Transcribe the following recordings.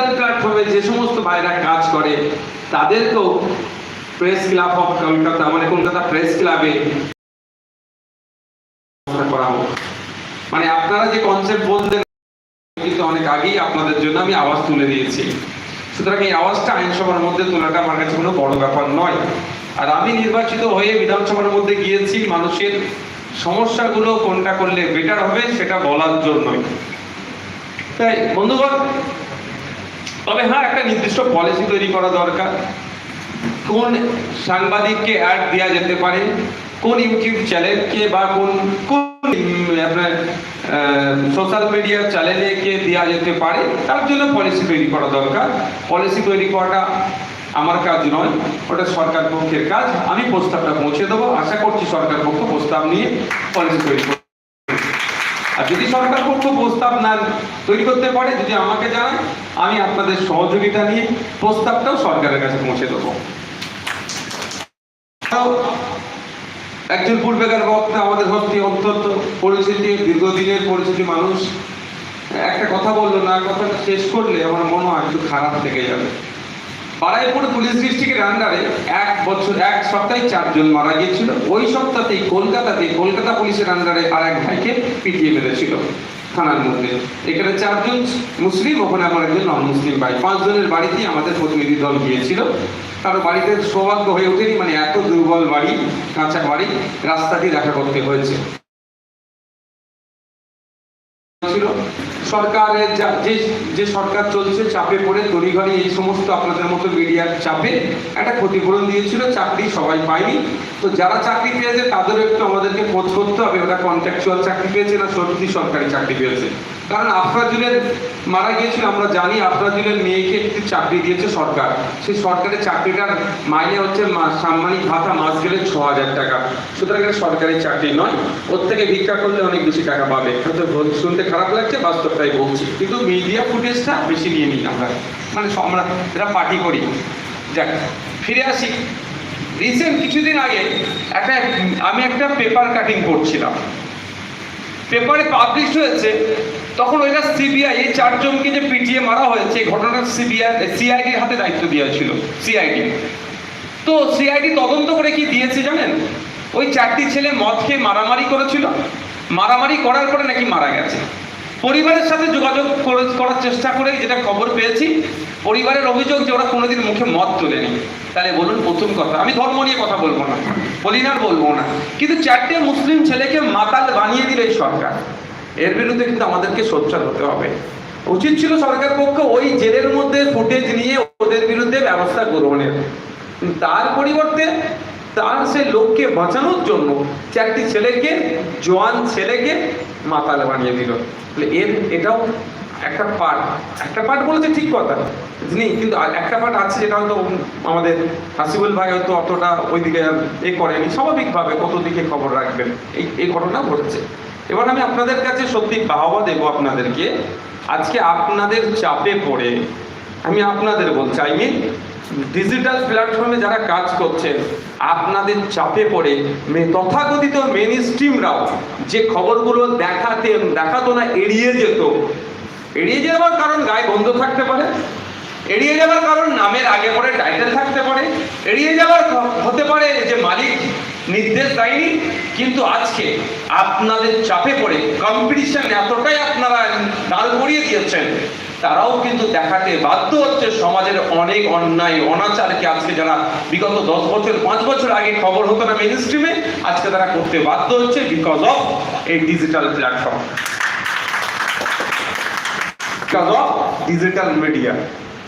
Digital প্ল্যাটফর্মে যে সমস্ত ভাইরা কাজ করে, তাদেরকেও প্রেস ক্লাব অফ কলকাতা মানে কলকাতা প্রেস ক্লাবে মানে আপনারা যে কনসেপ্ট বলতেন কিন্তু অনেক আগেই আপনাদের জন্য আমি আওয়াজ তুলে দিয়েছি। সুতরাং এই আওয়াজটা আইনসভার মধ্যে তোলাটা আমার কাছে কোনো বড় ব্যাপার নয়। আর আমি নির্বাচিত হয়ে বিধানসভার মধ্যে গিয়েছি, মানুষের সমস্যাগুলো কোনটা করলে বেটার হবে, সেটা বলার জন্যই। তাই, বন্ধুগণ তবে হ্যাঁ একটা নির্দিষ্ট পলিসি তৈরি করা দরকার। কোন সাংবাদিককে অ্যাড দেওয়া যেতে পারে, কোন ইউটিউব চ্যানেলকে বা কোন কোন আপনার সোশ্যাল মিডিয়া চ্যানেলে কে দেওয়া যেতে পারে, তার জন্য পলিসি তৈরি করা দরকার। পলিসি তৈরি করাটা আমার কাজ নয়, ওটা সরকার পক্ষের কাজ। আমি প্রস্তাবটা পৌঁছে দেবো। আশা করছি সরকার পক্ষ প্রস্তাব নিয়ে পলিসি তৈরি আর যদি সরকার পক্ষ প্রস্তাব না তৈরি করতে পারে, যদি আমাকে জানান আমি আপনাদের সহযোগিতা নিয়ে প্রস্তাবটাও সরকারের কাছে পৌঁছে দেবো। একজন পূর্বেকার বক্তা আমাদের হচ্ছে অত্যন্ত পরিচিতি, দীর্ঘদিনের পরিচিতি মানুষ, একটা কথা বলল, না, কথাটা শেষ করলে আমার মনে হয় একটু খারাপ থেকে যাবে। বারাইপুর পুলিশ ডিস্ট্রিক্টের আন্ডারে এক বছর, এক সপ্তাহে চারজন মারা গিয়েছিল। ওই সপ্তাহতেই কলকাতাতে, কলকাতা পুলিশের আন্ডারে আর এক ভাইকে পিটিয়ে মেরেছিল থানার মধ্যে। এখানে চারজন মুসলিম, ওখানে আমার একজন নন মুসলিম ভাই। পাঁচজনের বাড়িতেই আমাদের প্রতিনিধি দল গিয়েছিল। কারও বাড়িতে সৌভাগ্য হয়ে ওঠেনি মানে এত দুর্বল বাড়ি, কাঁচা বাড়ি রাস্তাটি দেখা করতে হয়েছে। সরকারের যা- যে সরকার চলছে, চাপে পড়ে, তড়িঘড়ি এই সমস্ত আপনাদের মতো মিডিয়ার চাপে একটা ক্ষতিপূরণ দিয়েছিল, চাকরি সবাই পায়নি। তো যারা চাকরি পেয়েছে, তাদেরও একটু আমাদেরকে খোঁজ করতে হবে। ওরা কন্ট্রাকচুয়াল চাকরি পেয়েছে না সত্যি সরকারি চাকরি পেয়েছে? কারণ আফরাজুলের মারা গিয়েছিল, আমরা জানি আফরাজুলের মেয়েকে একটি চাকরি দিয়েছে সরকার। সেই সরকারের চাকরিটার মাইনে হচ্ছে সাম্মানিক ভাতা মাস গেলে ছ হাজার টাকা। সুতরাং এটা সরকারি চাকরি নয়। ওর থেকে ভিক্ষা করলে অনেক বেশি টাকা পাবে। হয়তো শুনতে খারাপ লাগছে, বাস্তবটাই বলছি। কিন্তু মিডিয়া ফুটেজটা বেশি নিয়ে নিই আমরা। মানে আমরা এটা পার্টি করি। যাক, ফিরে আসি। রিসেন্ট কিছুদিন আগে একটা আমি একটা পেপার কাটিং করছিলাম। পেপারে পাবলিশ হয়েছে তখন ওইটা সিবিআই এই চারজনকে যে পিটিয়ে মারা হয়েছে ঘটনাটা সিবিআই সিআইডির হাতে দায়িত্ব দেওয়া ছিল সিআইডি তো সিআইডি তদন্ত করে কি দিয়েছে জানেন? ওই চারটি ছেলে মদ খেয়ে মারামারি করেছিল। মারামারি করার পরে নাকি মারা গেছে। পরিবারের সাথে যোগাযোগ করে- করার চেষ্টা করে যেটা খবর পেয়েছি, পরিবারের অভিযোগ যে ওরা কোনোদিন মুখে মদ তোলেনি। তাহলে বলুন, প্রথম কথা, আমি ধর্ম নিয়ে কথা বলব না বলি না বলব না। কিন্তু চারটে মুসলিম ছেলেকে মাতাল বানিয়ে দিল এই সরকার। এর বিরুদ্ধে কিন্তু আমাদেরকে সোচ্চার হতে হবে। উচিত ছিল সরকার পক্ষ ওই জেলের মধ্যে ফুটেজ নিয়ে ওদের বিরুদ্ধে ব্যবস্থা গ্রহণের। তার পরিবর্তে তার সে লোককে বাঁচানোর জন্য চারটি ছেলেকে, জোয়ান ছেলেকে মাতাল বানিয়ে দিল। এর এটাও একটা পার্ট একটা পার্ট বলেছে ঠিক কথা। যিনি কিন্তু একটা পার্ট আছে যেটা হয়তো আমাদের হাসিবুল ভাই হয়তো অতটা ওইদিকে এ করেনি। স্বাভাবিকভাবে কত দিকে খবর রাখবেন? এই এই ঘটনা ঘটেছে। এবার আমি আপনাদের কাছে সত্যি বাহবা দেবো আপনাদেরকে। আজকে আপনাদের চাপে পড়ে আমি আপনাদের বলছি আই মিন ডিজিটাল প্ল্যাটফর্মে যারা কাজ করছেন, আপনাদের চাপে পড়ে মে তথাকথিত মেন স্ট্রিমরাও যে খবরগুলো দেখাতে দেখাতো না, এড়িয়ে যেত। এড়িয়ে যাওয়ার কারণ গায়ে বন্ধ থাকতে পারে, এড়িয়ে যাওয়ার কারণ নামের আগে পরে টাইটেল থাকতে পারে, এড়িয়ে যাওয়ার হতে পারে যে মালিক নির্দেশ দেয়নি, কিন্তু আজকে আপনাদের চাপে পড়ে কম্পিটিশন এতটাই আপনারা ডাল করিয়ে দিয়েছেন, তারাও কিন্তু দেখাতে বাধ্য হচ্ছে সমাজের অনেক অন্যায়, অনাচারকে আজকে যারা বিগত দশ বছর, পাঁচ বছর আগে খবর হতো না মেন স্ট্রিমে আজকে তারা করতে বাধ্য হচ্ছে বিকজ অফ এই digital platform of digital media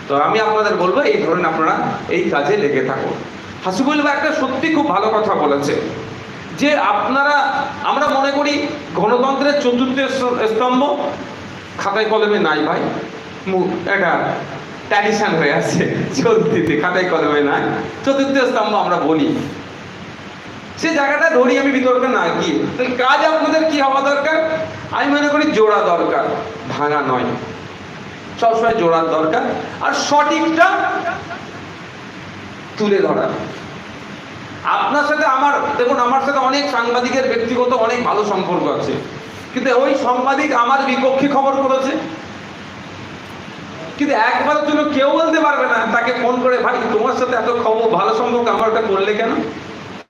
তো আমি আপনাদের বলব, এই ধরনের আপনারা এই কাজে লেগে থাকুন। হাসিবুল ভাই একটা সত্যি খুব ভালো কথা বলেছে। যে আপনারা, আমরা মনে করি গণতন্ত্রের চতুর্থ স্তম্ভ খাতায় কলমে নাই ভাই। এটা ট্র্যাডিশন হয়ে আছে, চলতিতে খাতায় কলমে নাই। চতুর্থ স্তম্ভ আমরা বলি। সে জায়গাটা ধরি আমি, বিতর্কে না গিয়ে কাজ আপনাদের কি হওয়া দরকার? আমি মনে করি জোড়া দরকার, ভাঙা নয়। সবসময় জোড়ার দরকার। আর সঠিকটা তুলে ধরা। আপনার সাথে আমার, দেখুন, আমার সাথে অনেক সাংবাদিকের ব্যক্তিগত অনেক ভালো সম্পর্ক আছে। কিন্তু ওই সাংবাদিক আমার বিপক্ষে খবর করেছে। কিন্তু একবারের জন্য কেউ বলতে পারবে না, তাকে ফোন করে, ভাই, তোমার সাথে এত খবর, ভালো সম্পর্ক, আমার ওটা করলে কেন?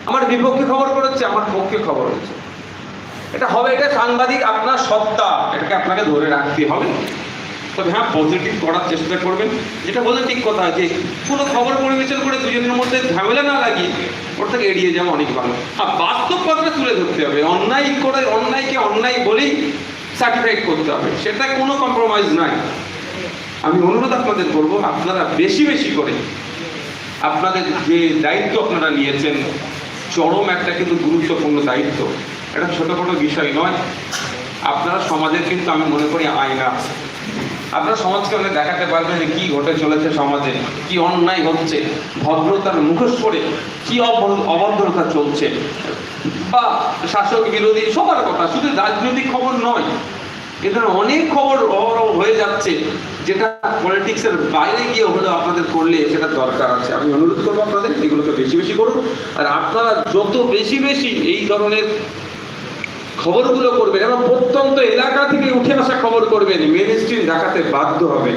আমার বিপক্ষে খবর করেছে, আমার পক্ষে খবর হচ্ছে এটা হবে, এটা সাংবাদিক আপনার সত্তা, এটাকে আপনাকে ধরে রাখতে হবে। তবে হ্যাঁ পজিটিভ করার চেষ্টা করবেন। যেটা বললেন ঠিক কথা যে, কোনো খবর পরিবেশন করে দুজনের মধ্যে ঝামেলা না লাগিয়ে ওর থেকে এড়িয়ে যাওয়া অনেক ভালো। আর বাস্তব কথাটা তুলে ধরতে হবে। অন্যায় করে, অন্যায়কে অন্যায় বলেই সার্টিফাইড করতে হবে। সেটা কোনো কম্প্রোমাইজ নাই। আমি অনুরোধ আপনাদের করব, আপনারা বেশি বেশি করে আপনাদের যে দায়িত্ব আপনারা নিয়েছেন, চরম একটা কিন্তু গুরুত্বপূর্ণ দায়িত্ব। এটা ছোটো ছোটোখাটো বিষয় নয়। আপনারা সমাজের কিন্তু আমি মনে করি আয়না। আপনারা সমাজকে অনেক দেখাতে পারবেন যে কি ঘটে চলেছে সমাজে, কি অন্যায় হচ্ছে, ভদ্রতার মুখোশ করে কি অভ- অভদ্রতা চলছে। বা শাসক বিরোধী সবার কথা, শুধু রাজনৈতিক খবর নয় এখানে অনেক খবর অহরহ হয়ে যাচ্ছে, যেটা পলিটিক্সের বাইরে গিয়ে হলে আপনাদের করলে সেটা দরকার আছে। আমি অনুরোধ করব আপনাদের, এগুলোকে বেশি বেশি করুন। আর আপনারা যত বেশি বেশি এই ধরনের খবরগুলো করবেন এবং প্রত্যন্ত এলাকা থেকে উঠে আসা খবর করবেন। মেন স্ট্রিম দেখাতে বাধ্য হবে।